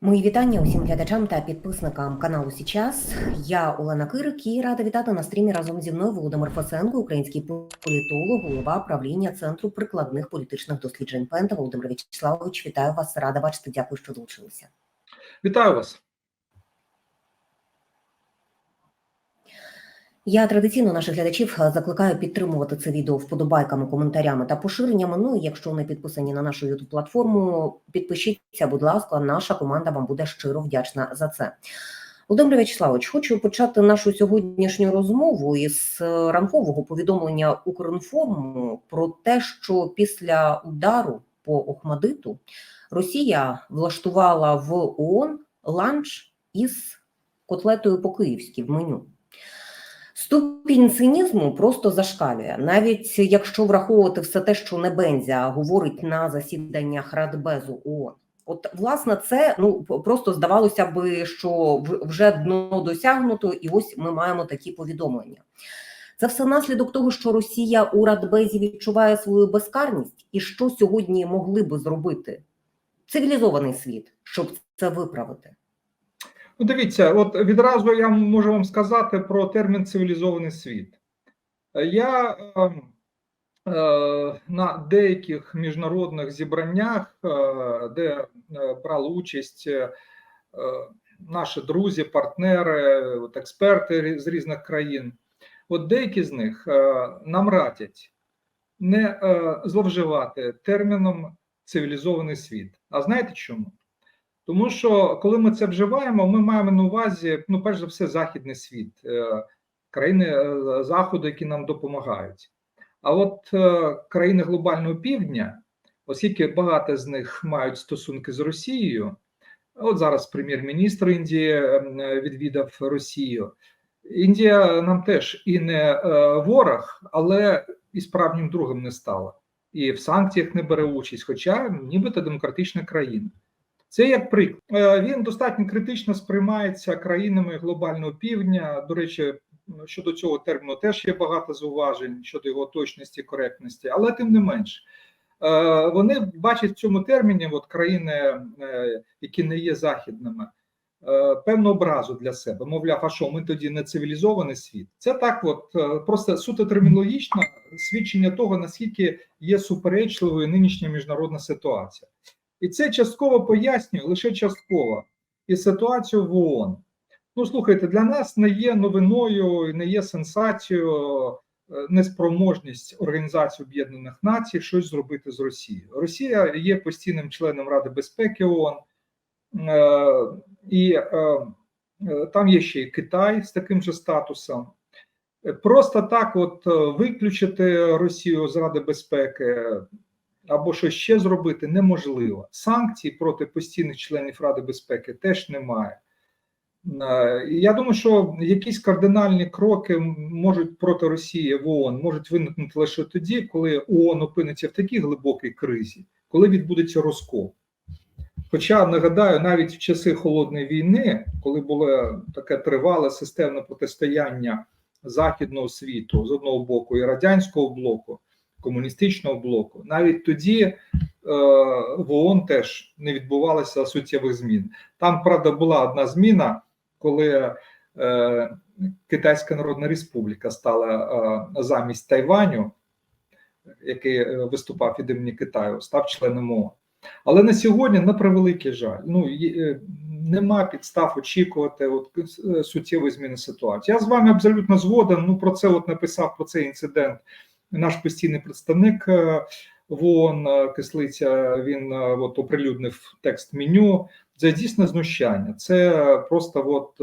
Мої вітання усім глядачам та підписникам каналу Січас. Я Олена Кирик і рада вітати на стрімі разом зі мною Володимир Фасенко, український політолог, голова правління Центру прикладних політичних досліджень Пента. Володимир Вячеславович, вітаю вас. Рада бачити. Дякую, що долучилися. Вітаю вас. Я традиційно наших глядачів закликаю підтримувати це відео вподобайками, коментарями та поширеннями. Ну і якщо не підписані на нашу youtube платформу, підпишіться, будь ласка, наша команда вам буде щиро вдячна за це. Володимир Вячеславович, хочу почати нашу сьогоднішню розмову із ранкового повідомлення Укрінформу про те, що після удару по Охмадиту Росія влаштувала в ООН ланч із котлетою по київськи в меню. Ступінь цинізму просто зашкалює, навіть якщо враховувати все те, що Небензя говорить на засіданнях Радбезу ООН. От, власне, це ну просто здавалося би, що вже дно досягнуто, і ось ми маємо такі повідомлення. Це все наслідок того, що Росія у Радбезі відчуває свою безкарність, і що сьогодні могли би зробити цивілізований світ, щоб це виправити. Ну, дивіться, от відразу я можу вам сказати про термін цивілізований світ. Я е, е, на деяких міжнародних зібраннях, е, де е, брали участь е, наші друзі, партнери, от експерти з різних країн, от деякі з них е, нам радять не е, зловживати терміном цивілізований світ. А знаєте чому? Тому що коли ми це вживаємо, ми маємо на увазі, ну, перш за все, західний світ, е, країни е, Заходу, які нам допомагають. А от е, країни глобального півдня, оскільки багато з них мають стосунки з Росією, от зараз прем'єр-міністр Індії відвідав Росію. Індія нам теж і не ворог, але і справжнім другом не стала. І в санкціях не бере участь, хоча нібито демократична країна. Це як приклад. Він достатньо критично сприймається країнами глобального півдня. До речі, щодо цього терміну теж є багато зауважень щодо його точності, коректності, але тим не менш. Вони бачать в цьому терміні от країни, які не є західними, певну образу для себе. Мовляв, а що ми тоді не цивілізований світ? Це так, от просто суто термінологічно свідчення того, наскільки є суперечливою нинішня міжнародна ситуація. І це частково пояснює лише частково і ситуацію в ООН. Ну, слухайте, для нас не є новиною, не є сенсацією неспроможність Організації Об'єднаних Націй щось зробити з Росією. Росія є постійним членом Ради безпеки ООН, і там є ще й Китай з таким же статусом. Просто так, от виключити Росію з Ради безпеки або що ще зробити неможливо. Санкцій проти постійних членів Ради безпеки теж немає. Я думаю, що якісь кардинальні кроки можуть проти Росії в ООН можуть виникнути лише тоді, коли ООН опиниться в такій глибокій кризі, коли відбудеться розкол. Хоча нагадаю, навіть в часи холодної війни, коли було таке тривале системне протистояння західного світу з одного боку і радянського блоку, комуністичного блоку, навіть тоді е, в ООН теж не відбувалося суттєвих змін. Там правда була одна зміна, коли е, Китайська Народна Республіка стала е, замість Тайваню, який виступав від імені Китаю, став членом ООН. Але на сьогодні, на превеликий жаль, ну нема підстав очікувати от, суттєвої зміни ситуації. Я з вами абсолютно згоден. Ну про це от написав про цей інцидент наш постійний представник в ООН Кислиця. Він от оприлюднив текст меню. Це дійсно знущання, це просто от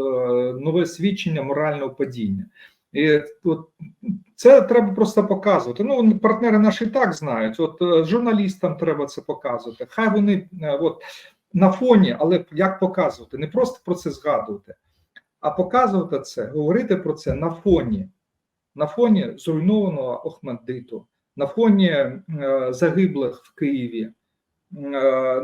нове свідчення морального падіння. І от це треба просто показувати. Ну партнери наші так знають. От журналістам треба це показувати. Хай вони от на фоні, але як показувати, не просто про це згадувати, а показувати це, говорити про це на фоні, на фоні зруйнованого Охмаддиту, на фоні е, загиблих в Києві, е,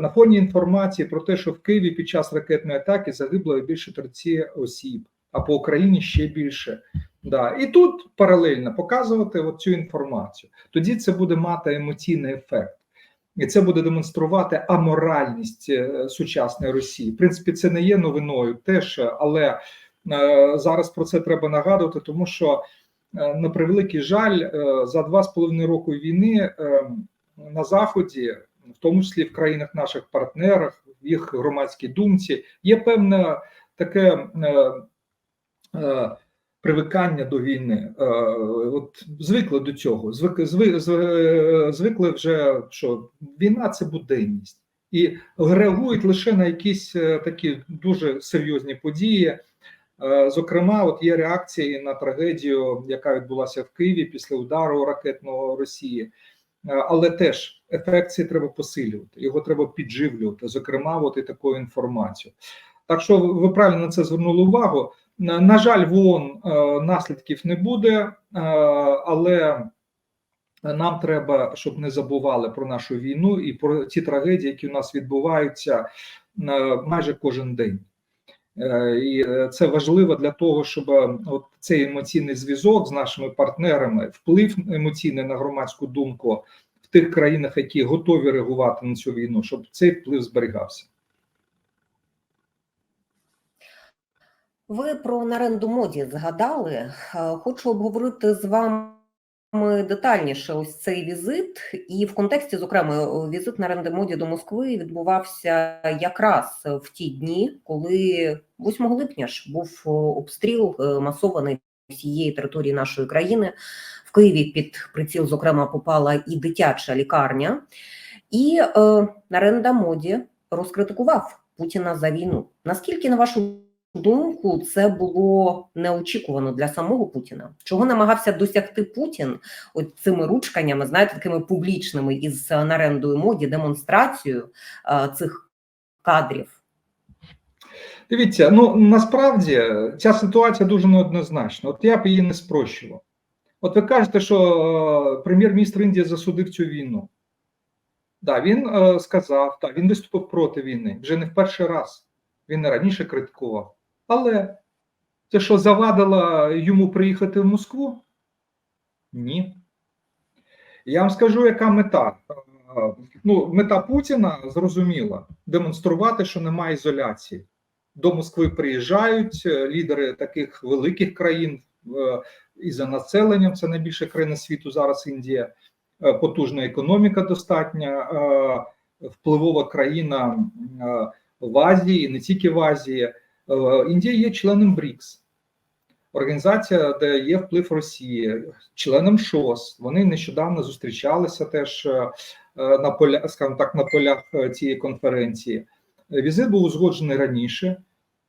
на фоні інформації про те, що в Києві під час ракетної атаки загибло більше 30 осіб, а по Україні ще більше. Да. І тут паралельно показувати цю інформацію. Тоді це буде мати емоційний ефект. І це буде демонструвати аморальність е, сучасної Росії. В принципі, це не є новиною теж, але е, зараз про це треба нагадувати, тому що на превеликий жаль, е, за два з половиною року війни е, на заході, в тому числі в країнах наших партнерах, в їх громадській думці, є певне таке. е, е, Привикання до війни, Е, от звикли до цього. Звик, зви, звикли вже, що війна це буденність, і реагують лише на якісь е, такі дуже серйозні події. Е, Зокрема, от є реакції на трагедію, яка відбулася в Києві після удару ракетного Росії. Е, Але теж ефект цей треба посилювати, його треба підживлювати, зокрема, от і таку інформацію. Так що ви правильно на це звернули увагу. На, на жаль, в ООН е, наслідків не буде, е, але нам треба, щоб не забували про нашу війну і про ті трагедії, які у нас відбуваються е, майже кожен день. Е, І е, це важливо для того, щоб е, от цей емоційний зв'язок з нашими партнерами, вплив емоційний на громадську думку в тих країнах, які готові реагувати на цю війну, щоб цей вплив зберігався. Ви про наренду моді згадали. Хочу обговорити з вами детальніше ось цей візит, і в контексті, зокрема, візит на моді до Москви відбувався якраз в ті дні, коли 8 липня ж був е, обстріл е, масований всієї території нашої країни. В Києві під приціл, зокрема, попала і дитяча лікарня, і е, Наренда моді розкритикував Путіна за війну. Наскільки на вашу думку, це було неочікувано для самого Путіна. Чого намагався досягти Путін от цими ручканнями, знаєте, такими публічними із нарендою моді, демонстрацією е, цих кадрів? Дивіться, ну насправді ця ситуація дуже неоднозначна. От я б її не спрощував. От ви кажете, що е, прем'єр-міністр Індії засудив цю війну. Да, він е, сказав, так, він виступив проти війни вже не в перший раз. Він раніше критикував. Але це що завадило йому приїхати в Москву? Ні. Я вам скажу, яка мета. Ну, мета Путіна зрозуміла демонструвати, що немає ізоляції. До Москви приїжджають е, лідери таких великих країн е, і за населенням. Це найбільша країна світу зараз Індія, е, потужна економіка достатня, впливова країна в Азії, не тільки в Азії. Е, Індія є членом БРІКС, організація, де є вплив Росії, членом ШОС. Вони нещодавно зустрічалися теж е, на поля, скажімо так, на полях е, цієї конференції. Візит був узгоджений раніше.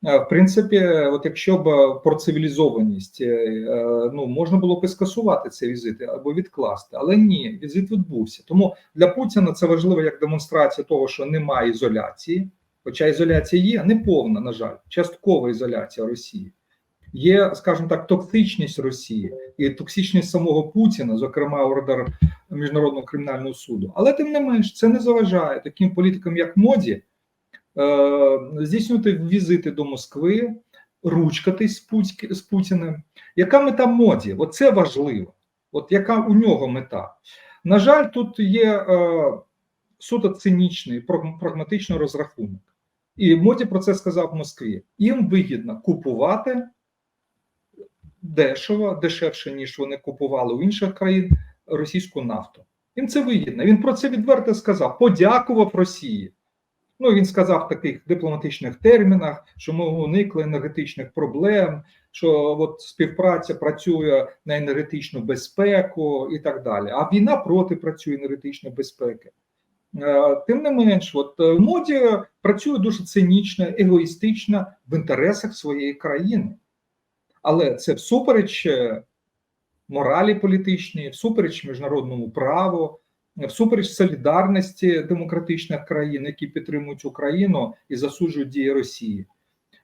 Е, В принципі, от якщо б е, про цивілізованість е, е, ну можна було б і скасувати цей візит або відкласти, але ні, візит відбувся. Тому для Путіна це важливо як демонстрація того, що немає ізоляції, хоча ізоляція є не повна, на жаль, часткова ізоляція Росії. Є, скажімо так, токсичність Росії і токсичність самого Путіна, зокрема ордер міжнародного кримінального суду. Але тим не менш, це не заважає таким політикам, як моді, е, здійснювати візити до Москви, ручкатись з, Путь- з Путіним. Яка мета моді? От це важливо. От яка у нього мета? На жаль, тут є е, суто цинічний, прагматичний розрахунок. І моді про це сказав в Москві. Їм вигідно купувати дешево, дешевше, ніж вони купували у інших країн російську нафту. Їм це вигідно. Він про це відверто сказав, подякував Росії. Ну, він сказав в таких дипломатичних термінах, що ми уникли енергетичних проблем, що от співпраця працює на енергетичну безпеку і так далі. А війна проти працює енергетичної безпеки. Е, Тим не менш, от е, моді працює дуже цинічно, егоїстично в інтересах своєї країни. Але це всупереч е, моралі політичній, всупереч міжнародному праву, всупереч солідарності демократичних країн, які підтримують Україну і засуджують дії Росії.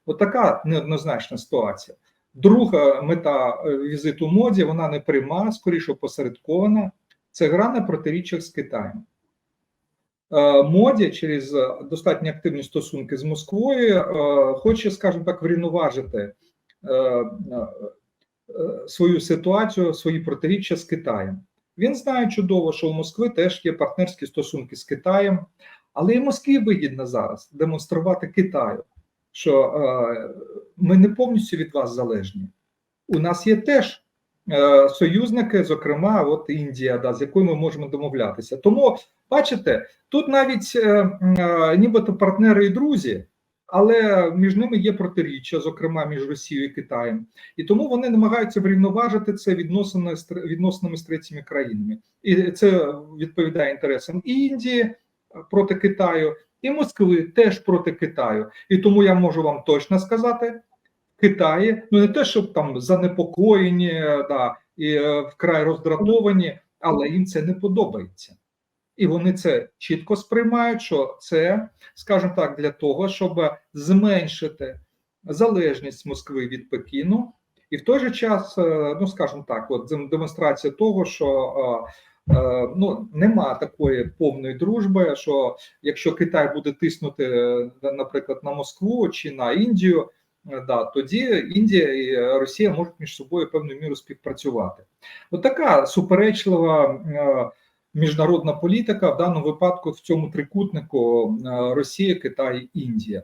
От така неоднозначна ситуація. Друга мета візиту моді вона не пряма, скоріше посередкована. Це гра на протиріччях з Китаєм. Е, Моді через е, достатньо активні стосунки з Москвою е, хоче, скажімо так, врівноважити свою ситуацію, свої протиріччя з Китаєм. Він знає чудово, що у Москви теж є партнерські стосунки з Китаєм, але і Москві вигідно зараз демонструвати Китаю, що ми не повністю від вас залежні. У нас є теж союзники, зокрема, от Індія, да, з якою ми можемо домовлятися. Тому бачите, тут навіть е, е, нібито партнери і друзі. Але між ними є протиріччя, зокрема між Росією і Китаєм, і тому вони намагаються врівноважити це відносини відносинами з третіми країнами, і це відповідає інтересам і Індії проти Китаю, і Москви теж проти Китаю. І тому я можу вам точно сказати: Китаї ну не те, щоб там занепокоєні, да і е, вкрай роздратовані, але їм це не подобається. І вони це чітко сприймають, що це, скажімо так, для того, щоб зменшити залежність Москви від Пекіну, і в той же час, е, ну скажімо так, от дем- демонстрація того, що е, е, ну нема такої повної дружби, що якщо Китай буде тиснути, е, наприклад, на Москву чи на Індію, е, да, тоді Індія і Росія можуть між собою певною мірою співпрацювати. От така суперечлива. е, Міжнародна політика в даному випадку в цьому трикутнику е, Росія, Китай, Індія.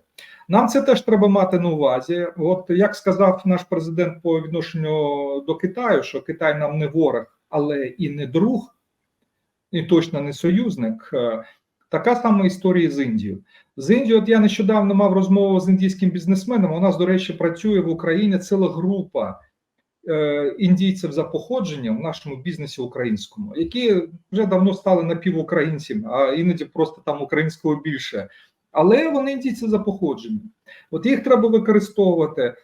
Нам це теж треба мати на увазі. От як сказав наш президент по відношенню до Китаю, що Китай нам не ворог, але і не друг, і точно не союзник. е, Така сама історія з Індією. З Індії, от я нещодавно мав розмову з індійським бізнесменом. У нас, до речі, працює в Україні ціла група е, індійців за походженням в нашому бізнесі українському, які вже давно стали напівукраїнцями, а іноді просто там українського більше. Але вони індійці за походженням. От їх треба використовувати. Е,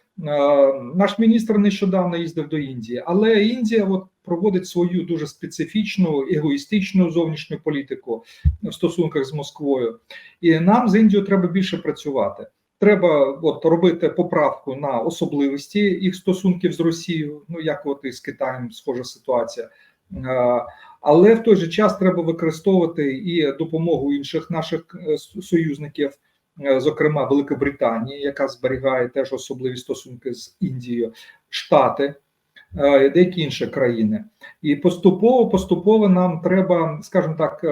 Наш міністр нещодавно їздив до Індії, але Індія от проводить свою дуже специфічну егоїстичну зовнішню політику в стосунках з Москвою, і нам з Індією треба більше працювати. Треба от робити поправку на особливості їх стосунків з Росією. Ну як от і з Китаєм схожа ситуація. Але в той же час треба використовувати і допомогу інших наших е, союзників, е, зокрема Великобританії, яка зберігає теж особливі стосунки з Індією, Штати, е, деякі інші країни. І поступово, поступово нам треба, скажімо так,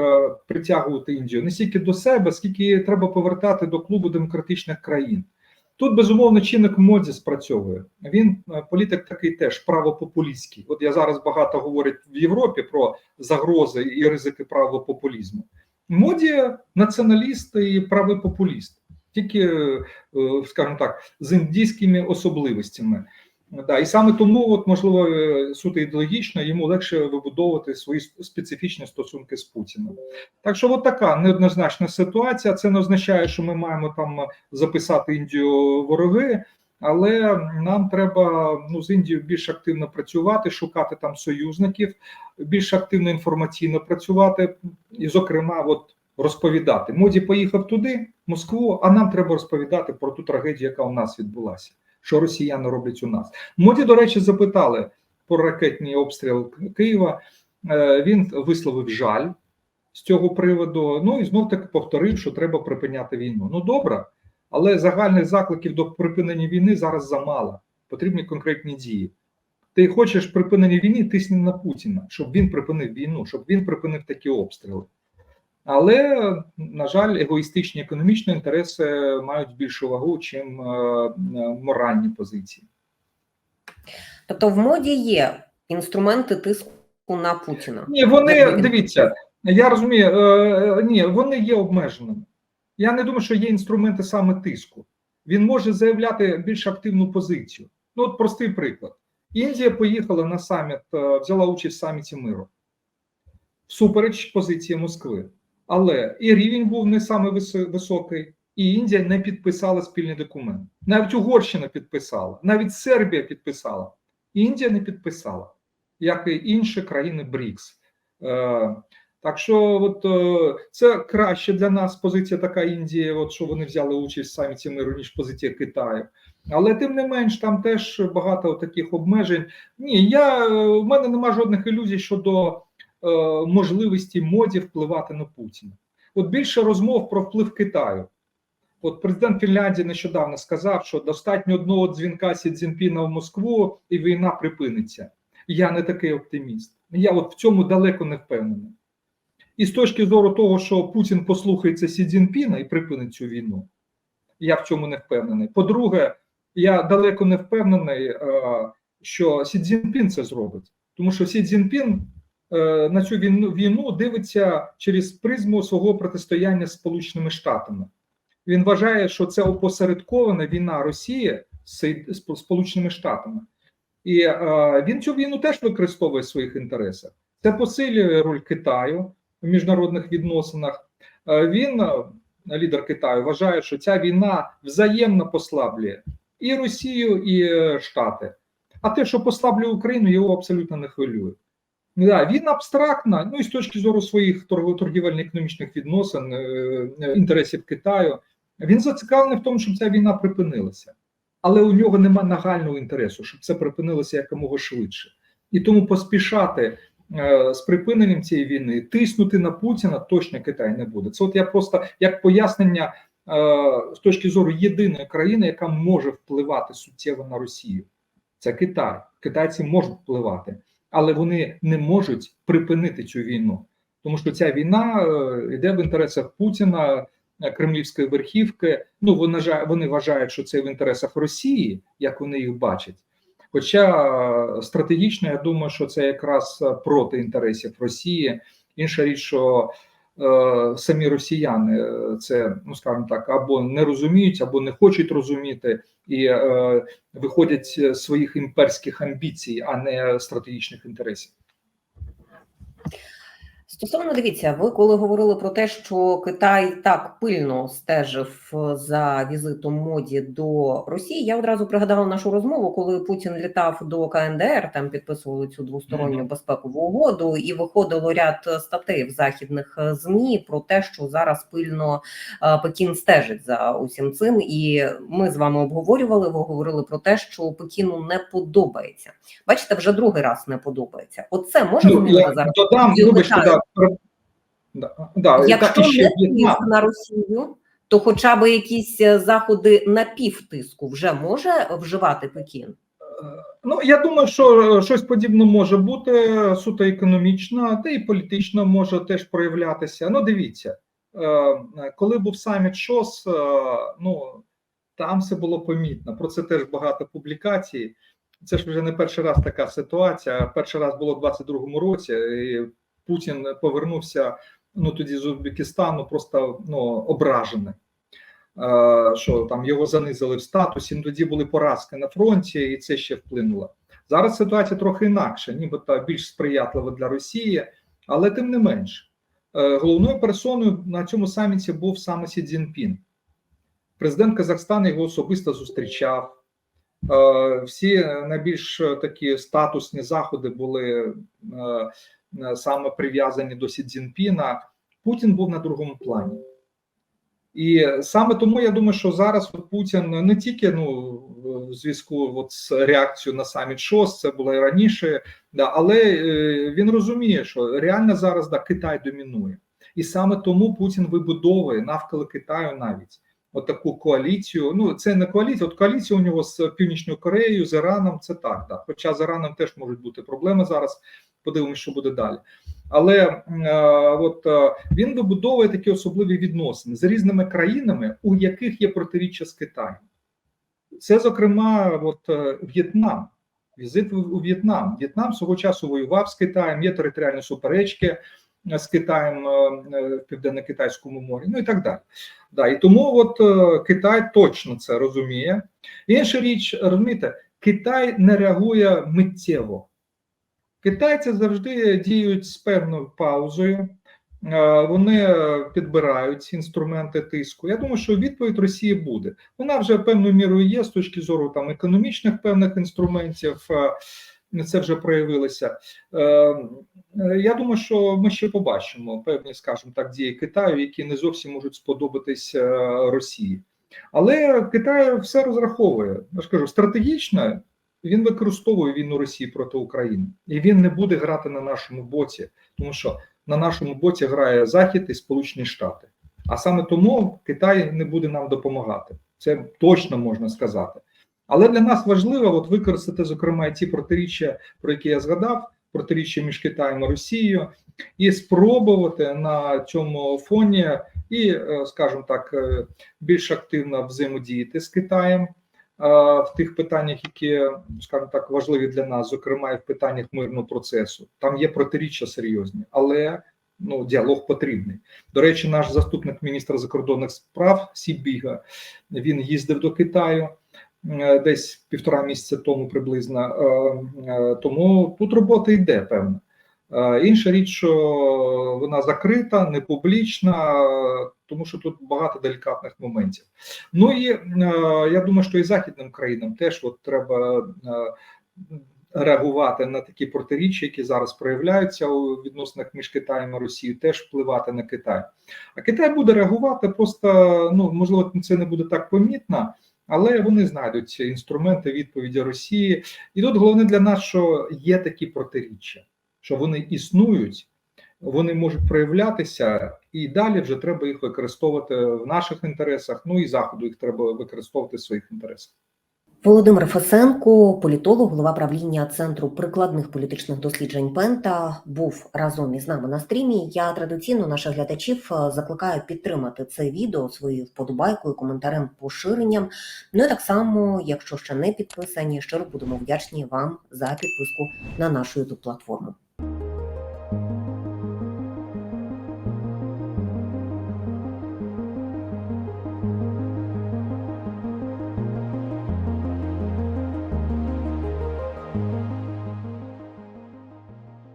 притягувати Індію не стільки до себе, скільки треба повертати до клубу демократичних країн. Тут безумовно чинник моді спрацьовує. Він е, політик такий теж правопопулістський. От я зараз багато говорять в Європі про загрози і ризики правопопулізму. Моді націоналіст і правий популіст, тільки, е, скажімо так, з індійськими особливостями. Да, і саме тому, от можливо, е, суто ідеологічно йому легше вибудовувати свої специфічні стосунки з Путіним. Так що, от така неоднозначна ситуація. Це не означає, що ми маємо там записати Індію вороги, але нам треба ну з Індією більш активно працювати, шукати там союзників, більш активно інформаційно працювати, і, зокрема, от розповідати. Моді поїхав туди, в Москву, а нам треба розповідати про ту трагедію, яка у нас відбулася що росіяни роблять у нас. Моді, до речі, запитали про ракетний обстріл Києва. Е, Він висловив жаль з цього приводу. Ну і знов таки повторив, що треба припиняти війну. Ну добре, але загальних закликів до припинення війни зараз замало. Потрібні конкретні дії. Ти хочеш припинення війни, тисни на Путіна, щоб він припинив війну, щоб він припинив такі обстріли. Але, на жаль, егоїстичні економічні інтереси мають більшу вагу, чим е, моральні позиції. Тобто в моді є інструменти тиску на Путіна. Ні, вони дивіться, я розумію, е, ні, вони є обмеженими. Я не думаю, що є інструменти саме тиску. Він може заявляти більш активну позицію. Ну, от простий приклад: Індія поїхала на саміт, е, взяла участь в саміті миру всупереч позиції Москви. Але і рівень був не саме високий, і Індія не підписала спільний документ. Навіть Угорщина підписала, навіть Сербія підписала. Індія не підписала, як і інші країни БРІКС. Е, так що, от е, це краще для нас позиція така Індії, от що вони взяли участь в саміті миру, ніж позиція Китаю. Але тим не менш, там теж багато таких обмежень. Ні, я в мене нема жодних ілюзій щодо е, можливості моді впливати на Путіна. От більше розмов про вплив Китаю. От президент Фінляндії нещодавно сказав, що достатньо одного дзвінка Сі Цзіньпіна в Москву, і війна припиниться. Я не такий оптиміст. Я от в цьому далеко не впевнений. І з точки зору того, що Путін послухається Сі Цзіньпіна і припинить цю війну, я в цьому не впевнений. По-друге, я далеко не впевнений, е, що Сі Цзіньпін це зробить, тому що Сі Цзіньпін е, на цю війну, війну дивиться через призму свого протистояння з Сполученими Штатами. Він вважає, що це опосередкована війна Росії з Сполученими Штатами, і е, він цю війну теж використовує в своїх інтересах. Це посилює роль Китаю в міжнародних відносинах. Е, Він, е, лідер Китаю, вважає, що ця війна взаємно послаблює і Росію, і е, Штати. А те, що послаблює Україну, його абсолютно не хвилює. Да, він абстрактна, ну і з точки зору своїх торгівельно-економічних відносин, е, е, інтересів Китаю, він зацікавлений в тому, щоб ця війна припинилася. Але у нього нема нагального інтересу, щоб це припинилося якомога швидше. І тому поспішати е, з припиненням цієї війни, тиснути на Путіна точно Китай не буде. Це от я просто як пояснення з точки зору єдиної країни, яка може впливати суттєво на Росію. Це Китай. Китайці можуть впливати, але вони не можуть припинити цю війну, тому що ця війна е, йде в інтересах Путіна, е, кремлівської верхівки. Ну вона вони вважають, що це в інтересах Росії, як вони їх бачать. Хоча е, стратегічно я думаю, що це якраз проти інтересів Росії. Інша річ, що самі росіяни е, це, ну скажімо так, або не розуміють, або не хочуть розуміти, і е, виходять з своїх імперських амбіцій, а не стратегічних інтересів. Стосовно дивіться, ви коли говорили про те, що Китай так пильно стежив е, за візитом моді до Росії, я одразу пригадала нашу розмову, коли Путін літав до КНДР, там підписували цю двосторонню безпекову угоду, і виходило ряд статей в західних е, змі про те, що зараз пильно е, Пекін стежить за усім цим. І ми з вами обговорювали. Ви говорили про те, що Пекіну не подобається. Бачите, вже другий раз не подобається. Оце може Ну, зараз. додам, вибачте, да, да, Якщо так, не тиск на Росію, то хоча б якісь е, заходи на півтиску вже може вживати Пекін? Ну, я думаю, що е, щось подібне може бути е, суто економічно, та і політично може теж проявлятися. Ну, дивіться, е, коли був саміт ШОС, е, ну там все було помітно. Про це теж багато публікацій. Це ж вже не перший раз така ситуація. Перший раз було в 22-му році, і Путін повернувся ну тоді з Узбекистану, просто ну ображений. Е, що там його занизили в статусі. Тоді були поразки на фронті, і це ще вплинуло. Зараз ситуація трохи інакша, нібито більш сприятлива для Росії, але тим не менш, е, головною персоною на цьому саміті був саме Сі Цзіньпін. Президент Казахстану його особисто зустрічав. Е, Всі найбільш такі статусні заходи були саме прив'язані до Сі Цзіньпіна. Путін був на другому плані. І саме тому я думаю, що зараз Путін не тільки ну в зв'язку от з реакцією на саміт ШОС, це було і раніше, да, але е, він розуміє, що реально зараз да, Китай домінує, і саме тому Путін вибудовує навколо Китаю навіть от таку коаліцію. Ну це не коаліція, от коаліція у нього з Північною Кореєю, з Іраном. Це так, да. Хоча з Іраном теж можуть бути проблеми зараз. Подивимося, що буде далі. Але е, от е, він вибудовує такі особливі відносини з різними країнами, у яких є протиріччя з Китаєм. Це, зокрема, от е, В'єтнам, візит у В'єтнам. В'єтнам свого часу воював з Китаєм, є територіальні суперечки з Китаєм в південно-китайському морі, ну і так далі. Да, і тому от Китай точно це розуміє. Інша річ, розумієте, Китай не реагує миттєво. Китайці завжди діють з певною паузою, е, вони підбирають інструменти тиску. Я думаю, що відповідь Росії буде. Вона вже певною мірою є з точки зору там економічних певних інструментів. е, Це вже проявилося. Е, Я думаю, що ми ще побачимо певні, скажімо так, дії Китаю, які не зовсім можуть сподобатись Росії. Але Китай все розраховує. Я ж кажу, стратегічно він використовує війну Росії проти України, і він не буде грати на нашому боці, тому що на нашому боці грає Захід і Сполучені Штати. А саме тому Китай не буде нам допомагати. Це точно можна сказати. Але для нас важливо от використати, зокрема, ті протиріччя, про які я згадав, протиріччя між Китаєм і Росією, і спробувати на цьому фоні і, е, скажімо так, е, більш активно взаємодіяти з Китаєм. В тих питаннях, які, скажімо так, важливі для нас, зокрема і в питаннях мирного процесу, там є протиріччя серйозні, але ну діалог потрібний. До речі, наш заступник міністра закордонних справ Сібіга він їздив до Китаю десь півтора місяця тому приблизно. Е, е, Тому тут робота йде певна. Е, Інша річ, що вона закрита, не публічна, тому що тут багато делікатних моментів. Ну і е, я думаю, що і західним країнам теж от треба е, реагувати на такі протиріччя, які зараз проявляються у відносинах між Китаєм і Росією, теж впливати на Китай. А Китай буде реагувати просто ну можливо, це не буде так помітно. Але вони знайдуть інструменти відповіді Росії, і тут головне для нас, що є такі протиріччя, що вони існують, вони можуть проявлятися, і далі вже треба їх використовувати в наших інтересах. Ну і заходу їх треба використовувати в своїх інтересах. Володимир Фесенко, політолог, голова правління Центру прикладних політичних досліджень Пента, був разом із нами на стрімі. Я традиційно наших глядачів е, закликаю підтримати це відео своєю вподобайкою, коментарем, поширенням. Ну і так само, якщо ще не підписані, щиро будемо вдячні вам за підписку на нашу youtube платформу.